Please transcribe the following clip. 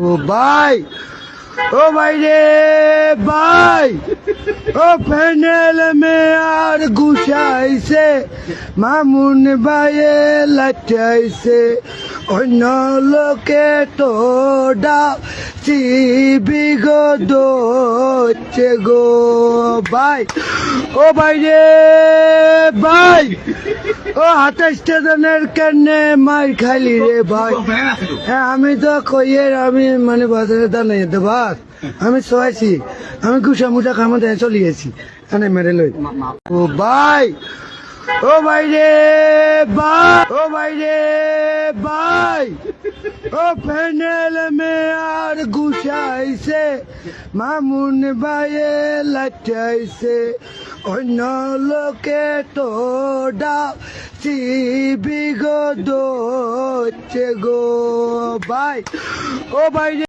ও ভাই ও ভাই রে ভাই, ও প্যানেল মে আর গুছাইছে, মামুন ভাইয়ে লাটাইছে অন্য লোকে তো ডাকি গো দোচ্ছে গো ভাই, ও ভাই রে ভাই। ও হাতে স্টেশনের কেনে মার খালি রে ভাই। হ্যাঁ আমি তো কইয়ের আমি মানে বাজারে দাঁড়াই যেতে বাস আমি শোয়াইছি আমি গুসা মুসা খামা দিয়ে চলে গেছি। এখানে মেরে লই। ও ভাই। ও ভাই রে ভাই। ও ভাই রে ভাই। ও প্যানেল মে আর গুছাইছে। মামুন ভাইয়ে লাটাইছে অন্য লোকে তো ডাকি গো দোচ্ছে গো ভাই। ও ভাই